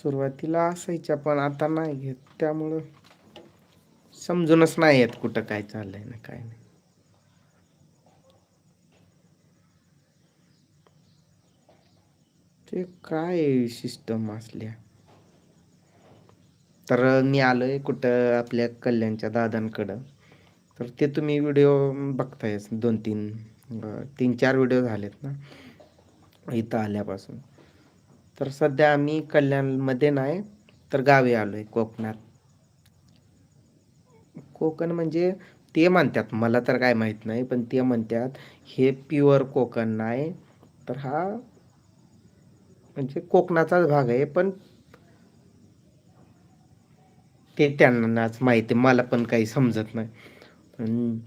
सुरुवातीला असायच्या पण आता नाही घेत. त्यामुळं समजूनच नाही येत कुठं काय चाललंय ना काय नाही. ते काय सिस्टम असल्या. तर मी आलोय कुठं आपल्या कल्याणच्या दादांकडं. तर ते तुम्ही व्हिडिओ बघताय दोन तीन तीन चार व्हिडिओ झालेत ना इथं आल्यापासून. तर सध्या आम्ही कल्याणमध्ये नाही तर गावी आलो आहे कोकणात. कोकण म्हणजे ते म्हणतात मला तर काय माहीत नाही पण ते म्हणतात हे प्युअर कोकण नाही. तर हा म्हणजे कोकणाचाच भाग आहे पण ते त्यांनाच माहिती आहे, मला पण काही समजत नाही. पण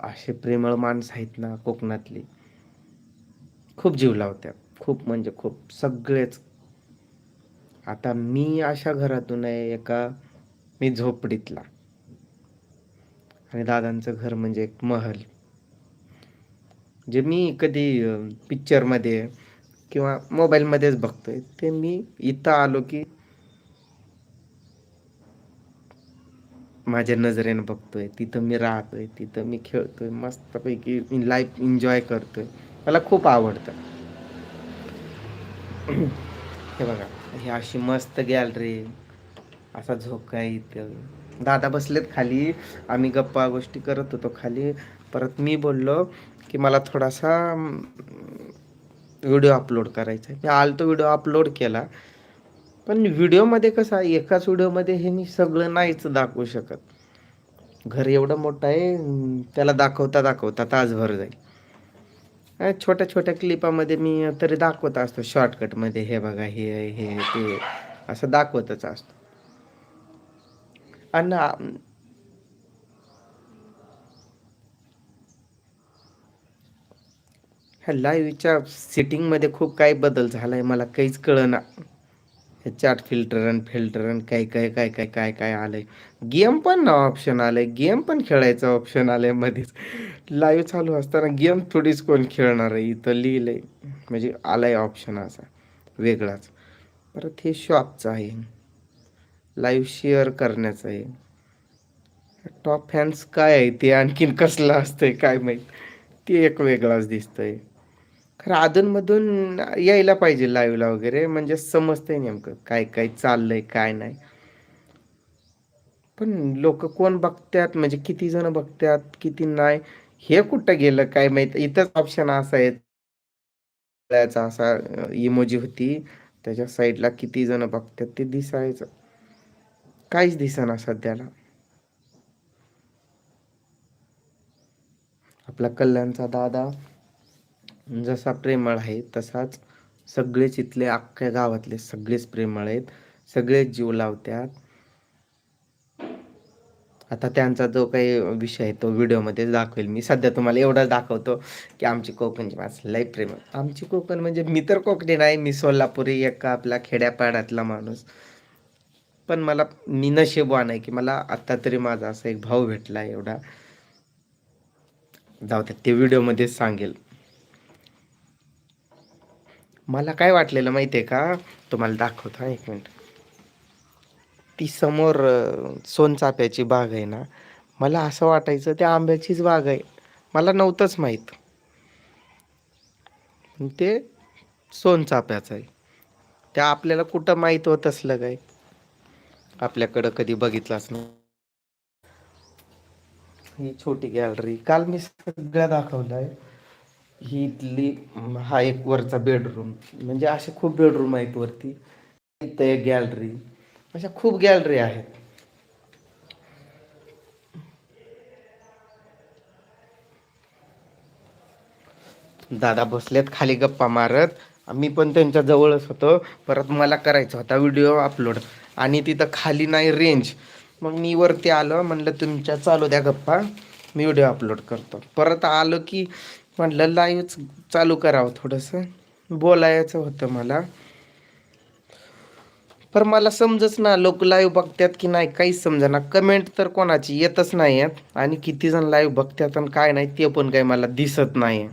असे प्रेमळ माणसं आहेत ना कोकणातली खूप जीव लावतात. खूप म्हणजे खूप सगळेच आता मी अशा घरातून आहे एका मी झोपडीतला. आणि दादांचं घर म्हणजे एक महल. जे मी कधी पिक्चरमध्ये किंवा मोबाईलमध्येच बघतोय ते मी इथं आलो की माझ्या नजरेनं बघतोय. तिथं मी राहतोय तिथं मी खेळतोय मस्तपैकी मी लाईफ एन्जॉय करतोय. मला खूप आवडतं. हे बघा. ही अशी मस्त गॅलरी असा झोका इथं. दादा बसलेत खाली. आम्ही गप्पा गोष्टी करत होतो खाली. परत मी बोललो की मला थोडासा व्हिडिओ अपलोड करायचा आहे. मी आलतो व्हिडिओ अपलोड केला. पण व्हिडिओमध्ये कसं आहे एकाच व्हिडिओमध्ये हे मी सगळं नाहीच दाखवू शकत. घर एवढं मोठं आहे त्याला दाखवता दाखवता तासभर जाईल. छोट्या छोट्या क्लिपामध्ये मी तरी दाखवत असतो. शॉर्टकटमध्ये हे बघा हे हे ते असं दाखवतच असतो. आणि ह्या लाईव्हच्या सिटिंगमध्ये खूप काही बदल झालाय मला काहीच कळना. हे फिल्टर आणि फिल्टर आणि काय काय काय काय काय काय आलंय. गेम पण ऑप्शन आलंय. गेम पण खेळायचं ऑप्शन आलंय मध्येच लाईव्ह चालू असताना गेम थोडीच कोण खेळणार आहे? इथं लिहिलंय. म्हणजे आलाय ऑप्शन असा. वेगळाच. परत हे शॉपचं आहे. लाईव्ह शेअर करण्याचं आहे. टॉप फॅन्स काय आहे? ते आणखीन कसलं असतंय काय माहीत? ते एक वेगळाच दिसतंय. खरं अधूनमधून यायला पाहिजे लाईव्हला वगैरे. म्हणजे समजतंय नेमकं काय काय चाललंय काय नाही. पण लोक कोण बघतात म्हणजे किती जण बघतात किती नाही? हे कुठं गेलं काय माहीत? इथंच ऑप्शन असा आहे. असा इमोजी होती. त्याच्या साईडला किती जण बघतात ते दिसायचं. काहीच दिसेना सध्याला. आपला कल्याणचा दादा. जसा प्रेमळ आहे तसाच सगळेच इथले अख्ख्या गावातले सगळेच प्रेमळ आहेत. सगळेच जीव लावतात आता त्यांचा जो काही विषय आहे तो व्हिडिओमध्ये दाखवेल. मी सध्या तुम्हाला एवढा दाखवतो की आमची कोकणची माणसं लई प्रेमळ आमची कोकण म्हणजे मी तर कोकणी नाही मी सोलापुरी एका आपला खेड्यापाड्यातला माणूस. पण मला मी नशेबवान आहे की मला आत्ता तरी माझा असा एक भाऊ भेटला एवढा. जाऊ ते व्हिडिओमध्ये सांगेल. मला काय वाटलेलं माहिती आहे का? तुम्हाला दाखवतो हा एक मिनिट. ती समोर सोनचाप्याची सोनचाफ्याची बाग आहे ना मला असं वाटायचं त्या आंब्याचीच बाग आहे. मला नव्हतंच माहीत. ते सोनचाफ्याचं आहे. त्या आपल्याला कुठं माहीत होत असलं काय? आपल्याकडं कधी बघितलंच नाही. ही छोटी गॅलरी. काल मी सगळं दाखवलं आहे ही इथली हा एक वरचा बेडरूम म्हणजे असे खूप बेडरूम आहेत वरती. इथं एक गॅलरी अशा खूप गॅलरी आहेत. दादा बसलेत खाली गप्पा मारत. मी पण त्यांच्या जवळच होतो. परत मला करायचा होता व्हिडिओ अपलोड आणि तिथं खाली नाही रेंज मग मी वरती आलो म्हणलं तुमच्या चालू द्या गप्पा. मी व्हिडिओ अपलोड करतो. परत आलो की म्हटलं लाईव्ह चालू करावं थोडंसं. बोलायचं होतं मला. पर मला समजच ना लोक लाईव्ह बघतात की नाही काहीच समजेना. कमेंट तर कोणाची येतच नाही आहेत आणि किती जण लाईव्ह बघतात आणि काय नाही ते पण काही मला दिसत नाही.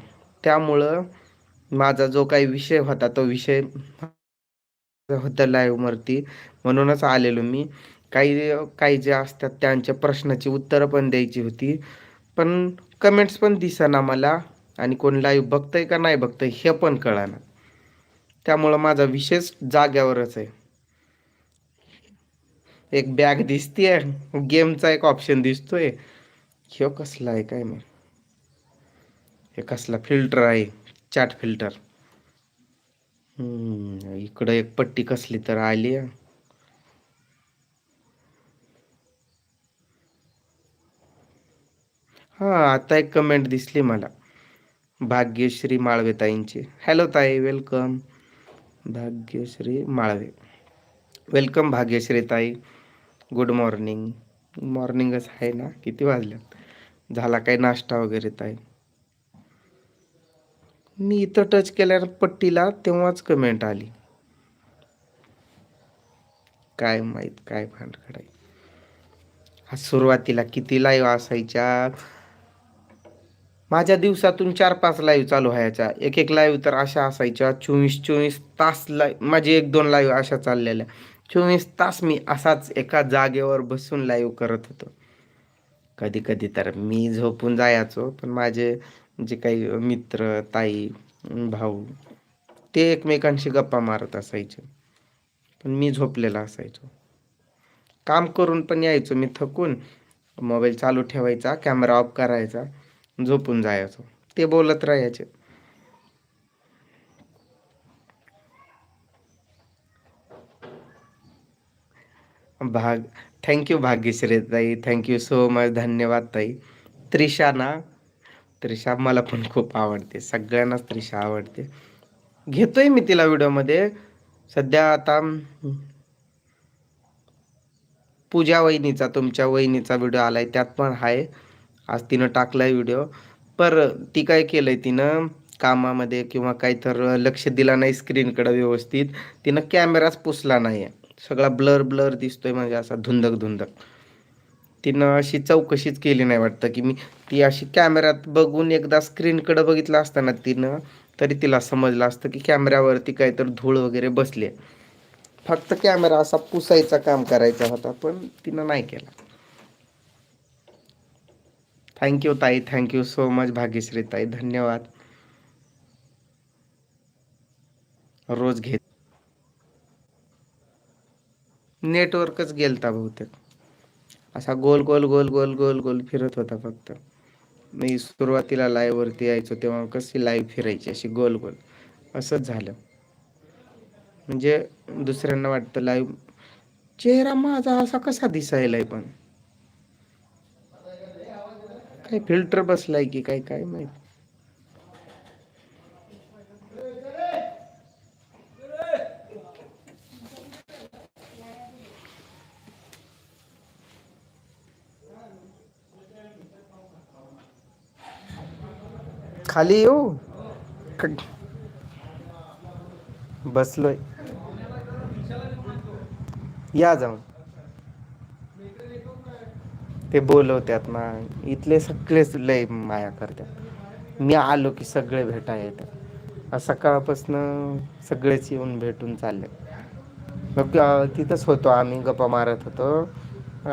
त्यामुळं माझा जो काही विषय होता तो विषय होता लाईव्हवरती. म्हणूनच आलेलो मी. काही काही जे असतात त्यांच्या प्रश्नाची उत्तरं पण द्यायची होती. पण कमेंट्स पण दिसेना मला. आणि कोण लाईव्ह बघतंय का नाही बघतंय हे पण कळणार त्यामुळं माझा विशेष जाग्यावरच आहे. एक बॅग दिसतीये गेमचा एक ऑप्शन दिसतोय. हे कसला आहे काय मी हे कसला फिल्टर आहे? चॅट फिल्टर हम्म इकडं एक पट्टी कसली तर आली आहे. हा आता एक कमेंट दिसली मला. भाग्यश्री माळवेताईंचे हॅलो ताई वेलकम भाग्यश्री माळवे. वेलकम भाग्यश्री ताई. गुड मॉर्निंग मॉर्निंगच आहे ना? किती वाजल्यात झाला काय नाश्ता वगैरे ताई? मी इथं टच केल्यावर पट्टीला तेव्हाच कमेंट आली. काय माहीत काय भांडखड आहे. हा सुरुवातीला किती लाईव्ह असायच्या माझ्या दिवसातून चार पाच लाईव्ह चालू व्हायच्या एक एक लाईव्ह तर अशा असायच्या. चोवीस चोवीस तास लाईव्ह माझी एक दोन लाईव्ह अशा चाललेल्या. चोवीस तास मी असाच एका जागेवर बसून लाईव्ह करत होतो. कधी कधी तर मी झोपून जायचो पण माझे जे काही मित्र ताई भाऊ ते एकमेकांशी गप्पा मारत असायचे. पण मी झोपलेला असायचो. काम करून पण यायचो मी थकून. मोबाईल चालू ठेवायचा कॅमेरा ऑफ करायचा. झोपून जायचो. ते बोलत राहायचे. भाग थँक्यू भाग्यश्री ताई थँक्यू सो मच धन्यवाद ताई. त्रिशा ना त्रिशा मला पण खूप आवडते सगळ्यांनाच त्रिशा आवडते. घेतोय मी तिला व्हिडिओमध्ये. सध्या आता पूजा वहिनीचा तुमच्या वहिनीचा व्हिडिओ आलाय त्यात पण आहे आज तिनं टाकलाय व्हिडिओ पर ती काय केलंय तिनं? कामामध्ये किंवा काही तर लक्ष दिला नाही स्क्रीनकडं व्यवस्थित. तिनं कॅमेराच पुसला नाही सगळा ब्लर ब्लर दिसतोय म्हणजे असा धुंदक धुंदक. तिनं अशी चौकशीच केली नाही वाटतं की मी ती अशी कॅमेऱ्यात बघून एकदा स्क्रीनकडं बघितलं असताना तिनं तरी तिला समजलं असतं की कॅमेऱ्यावरती काहीतरी धूळ वगैरे बसली फक्त कॅमेरा असा पुसायचा काम करायचा होता पण तिनं नाही केला. थँक्यू ताई. थँक्यू सो मच भाग्यश्री ताई. धन्यवाद. रोज घेत नेटवर्कच गेलता बहुतेक. असा गोल गोल गोल गोल गोल गोल फिरत होता फक्त. मी सुरुवातीला लाईव्ह वरती यायचो तेव्हा कशी लाईव्ह फिरायची अशी गोल गोल. असंच झालं. म्हणजे दुसऱ्यांना वाटतं लाईव्ह चेहरा माझा असा कसा दिसायलाय पण? काय फ़िल्टर बसलाय की काय काय माहित खाली येऊ बसलोय या जाऊन ते बोलवत्यात ना. इथले सगळेच लय माया करतात मी आलो की सगळे भेटा येतात सकाळपासून सगळेच येऊन भेटून चालले. मग तिथंच होतो आम्ही गप्पा मारत होतो.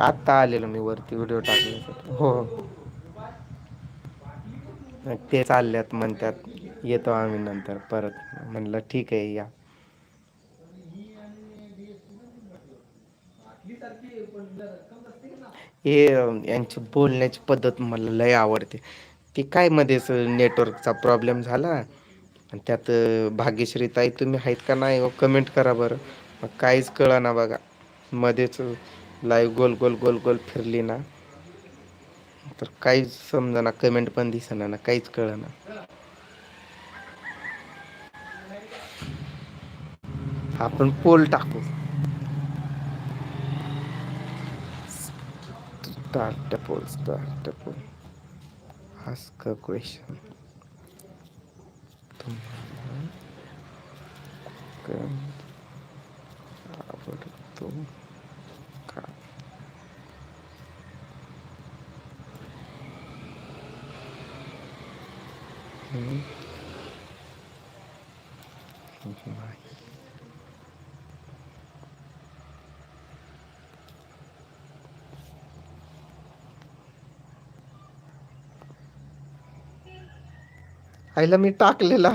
आत्ता आलेलो मी वरती व्हिडिओ टाकले हो, हो. ते चालल्यात म्हणतात येतो आम्ही नंतर परत. म्हणलं ठीक आहे या. हे यांची बोलण्याची पद्धत मला लय आवडते. ती काय मध्येच नेटवर्कचा प्रॉब्लेम झाला. आणि त्यात भाग्यश्री ताई तुम्ही आहेत का नाही हो? कमेंट करा बरं. मग काहीच कळा ना बघा. मध्येच लाईव्ह गोल गोल गोल गोल फिरली ना तर काहीच समजा ना कमेंट पण दिसना ना काहीच कळ ना आपण पोल टाकू. start double start double ask a question. Mm-hmm. आईला मी टाकलेला.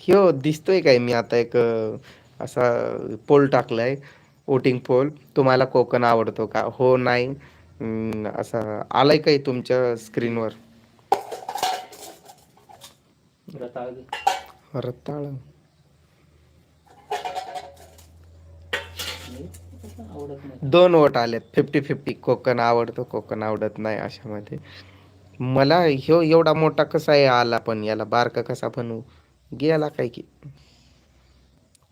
ह्यो दिसतोय काय? मी आता एक असा पोल टाकलाय वोटिंग पोल तुम्हाला कोकण आवडतो का? हो नाही. असा आलाय काय तुमच्या स्क्रीनवर रताळ दे. रताळ नाही, तसं आवडत नाही दोन वोट आलेत. फिफ्टी फिफ्टी कोकण आवडतो कोकण आवडत नाही अशामध्ये. मला ह्यो एवढा मोठा कसा आहे आला पण याला बारका कसा बनवू गेला काय की.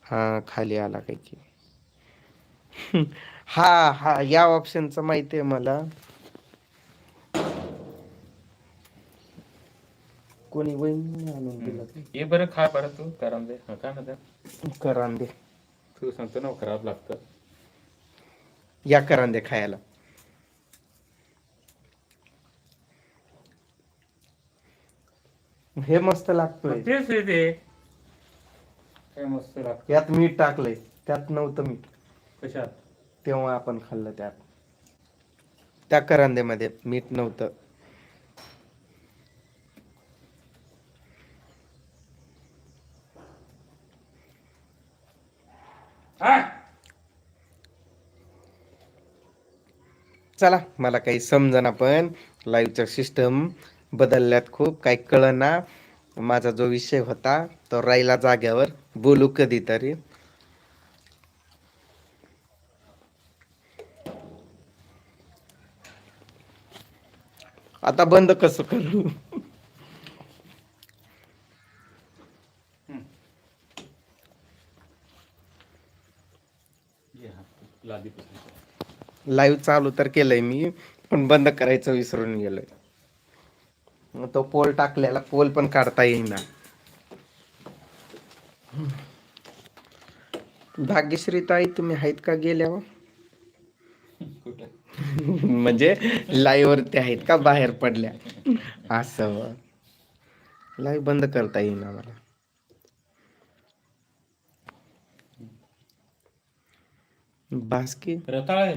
हा खाली आला काय की. हा हा या ऑप्शनचं माहिती आहे मला. कोणी वहिनी आणून दिला ये बरं खा बरं तू कारण दे. हा, काय म्हणतात करांदे तू सांगतो ना खराब लागतं. या करांदे खायला. हे मस्त लागतोय. तेच आहे ते. काय मस्त लागतं यात मीठ टाकलंय. त्यात नव्हतं मीठ. कशात? तेव्हा आपण खाल्लं त्यात. त्या करांद्यामध्ये मीठ नव्हतं. हा! चला मला काही समजना पण लाईव्हचं सिस्टम बदलल्यात खूप काही कळना. माझा जो विषय होता तो राहिला जाग्यावर. बोलू कधीतरी. आता बंद कसं करू ये हा, लादी पुसायची. लाईव्ह चालू तर केलंय मी पण बंद करायचं विसरून गेलोय. मग तो पोल टाकलेला पोल पण काढता येईना. भाग्यश्री ताई तुम्ही आहेत का गेल्यावर कुठं? म्हणजे लाईव्ह वरती आहेत का? बाहेर पडल्या. असं. लाईव्ह बंद करता येईना मला. बास्की? रताळ